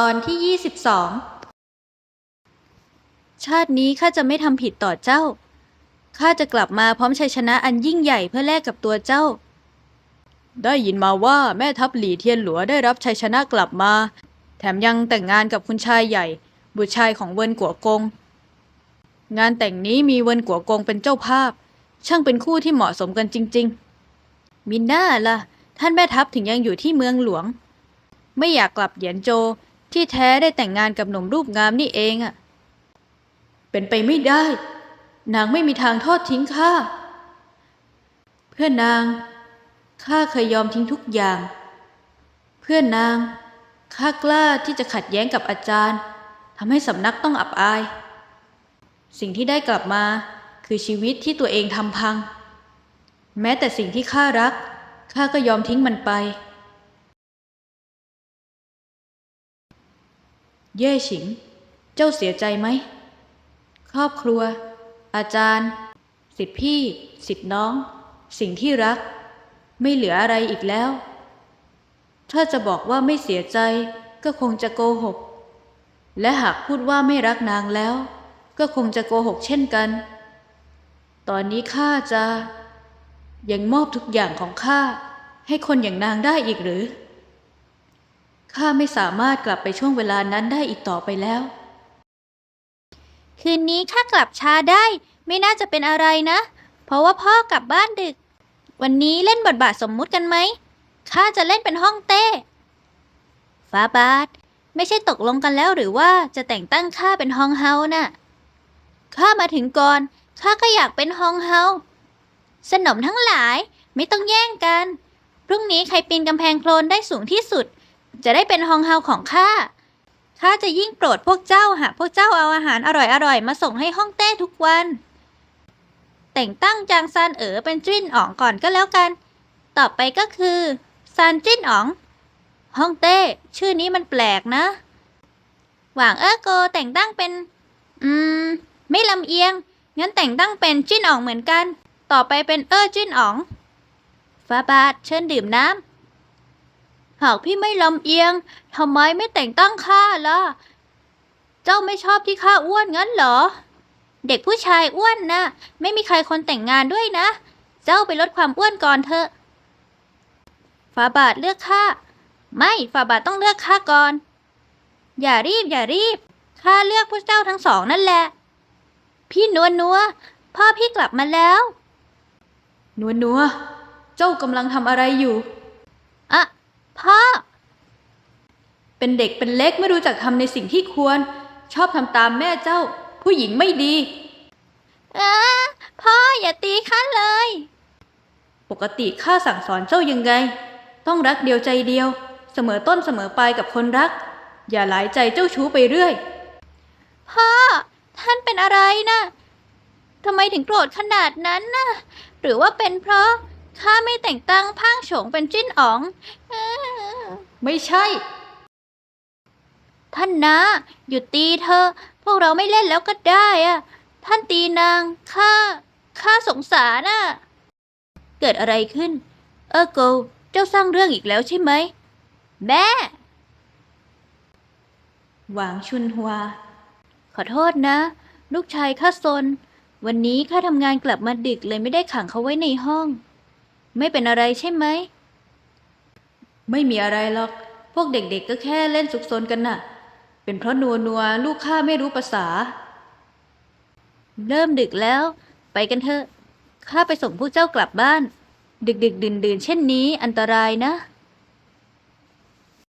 ตอนที่ยี่สิบสองชาตินี้ข้าจะไม่ทำผิดต่อเจ้า ข้าจะกลับมาพร้อมชัยชนะอันยิ่งใหญ่เพื่อแลกกับตัวเจ้า ได้ยินมาว่าแม่ทัพหลีเทียนหลัวได้รับชัยชนะกลับมา แถมยังแต่งงานกับคุณชายใหญ่ บุตรชายของเวินกัวกง งานแต่งนี้มีเวินกัวกงเป็นเจ้าภาพ ช่างเป็นคู่ที่เหมาะสมกันจริง ๆ มิน่าล่ะ ท่านแม่ทัพถึงยังอยู่ที่เมืองหลวง ไม่อยากกลับเหยียนโจ ที่แท้ได้แต่งงานกับหนุ่มรูปงามนี่เองอะเป็นไปไม่ได้ นางไม่มีทางทอดทิ้งข้าเพื่อนนางข้าเคยยอมทิ้งทุกอย่าง เพื่อนนางข้ากล้าที่จะขัดแย้งกับอาจารย์ทำให้สำนักต้องอับอาย สิ่งที่ได้กลับมาคือชีวิตที่ตัวเองทำพัง แม้แต่สิ่งที่ข้ารักข้าก็ยอมทิ้งมันไป เย่ฉิง เจ้าเสียใจไหม ครอบครัว อาจารย์ สิทธิพี่ สิทธิน้อง สิ่งที่รัก ไม่เหลืออะไรอีกแล้ว ถ้าจะบอกว่าไม่เสียใจก็คงจะโกหก และหากพูดว่าไม่รักนางแล้ว ก็คงจะโกหกเช่นกัน ตอนนี้ข้าจะยังมอบทุกอย่างของข้าให้คนอย่างนางได้อีกหรือ ข้าไม่สามารถกลับไปช่วงเวลานั้นได้อีกต่อไปแล้ว คืนนี้ข้ากลับช้าได้ ไม่น่าจะเป็นอะไรนะ เพราะว่าพ่อกลับบ้านดึก วันนี้เล่นบทบาทสมมุติกันไหมข้าจะเล่นเป็นห้องเต้ฟ้าบาท ไม่ใช่ตกลงกันแล้วหรือว่าจะแต่งตั้งข้าเป็นฮองเฮาน่ะข้ามาถึงก่อนข้าก็อยากเป็นฮองเฮาสนมทั้งหลายไม่ต้องแย่งกัน พรุ่งนี้ใครปีนกำแพงโคลนได้สูงที่สุด จะได้เป็นฮองเฮาของข้า ข้าจะยิ่งโปรดพวกเจ้าหากพวกเจ้าเอาอาหารอร่อยๆ มาส่งให้ห้องเต้ทุกวัน แต่งตั้งจางซานเอ๋อเป็นจิ้นอ๋องก่อนก็แล้วกัน ต่อไปก็คือซานจิ้นอ๋องห้องเต้ ชื่อนี้มันแปลกนะ หว่างเออโกแต่งตั้งเป็น อืม ไม่ลำเอียง งั้นแต่งตั้งเป็นจิ้นอ๋องเหมือนกัน ต่อไปเป็นเออจิ้นอ๋อง ฟ้าบาทเชิญดื่มน้ำ หากพี่ไม่ลำเอียงทำไมไม่แต่งตั้งข้าล่ะ เจ้าไม่ชอบที่ข้าอ้วนงั้นเหรอ เด็กผู้ชายอ้วนนะไม่มีใครคนแต่งงานด้วยนะ เจ้าไปลดความอ้วนก่อนเถอะฝาบาทเลือกข้าไม่ฝาบาทต้องเลือกข้าก่อน อย่ารีบอย่ารีบข้าเลือกพวกเจ้าทั้งสองนั่นแหละ พี่นัวนัวพ่อพี่กลับมาแล้วนัวนัวเจ้ากำลังทำอะไรอยู่ อะ พ่อ เป็นเด็กเป็นเล็กไม่รู้จักทำในสิ่งที่ควร ชอบทำตามแม่เจ้า ผู้หญิงไม่ดีอาพ่ออย่าตีข้าเลย ปกติข้าสั่งสอนเจ้ายังไง ต้องรักเดียวใจเดียว เสมอต้นเสมอปลายกับคนรัก อย่าหลายใจเจ้าชู้ไปเรื่อย พ่อ ท่านเป็นอะไรนะทำไมถึงโกรธขนาดนั้นนะหรือว่าเป็นเพราะข้าไม่แต่งตั้งพางโฉงเป็นจิ้นอ๋องเอ้อ ไม่ใช่ ท่านนะ หยุดตีเธอ พวกเราไม่เล่นแล้วก็ได้อะท่านตีนางข้าข้าสงสารน่ะ เกิดอะไรขึ้น เออโกเจ้าสร้างเรื่องอีกแล้วใช่ไหม แม่ หวางชุนหัว ขอโทษนะ ลูกชายข้าซน วันนี้ข้าทำงานกลับมาดึกเลยไม่ได้ขังเขาไว้ในห้อง ไม่เป็นอะไรใช่ไหม ไม่มีอะไรหรอก พวกเด็กๆก็แค่เล่นสุกซนกันน่ะ เป็นเพราะนัวนัวลูกข้าไม่รู้ภาษา เริ่มดึกแล้ว ไปกันเถอะ ข้าไปส่งพวกเจ้ากลับบ้าน ดึกๆดื่นๆเช่นนี้อันตรายนะ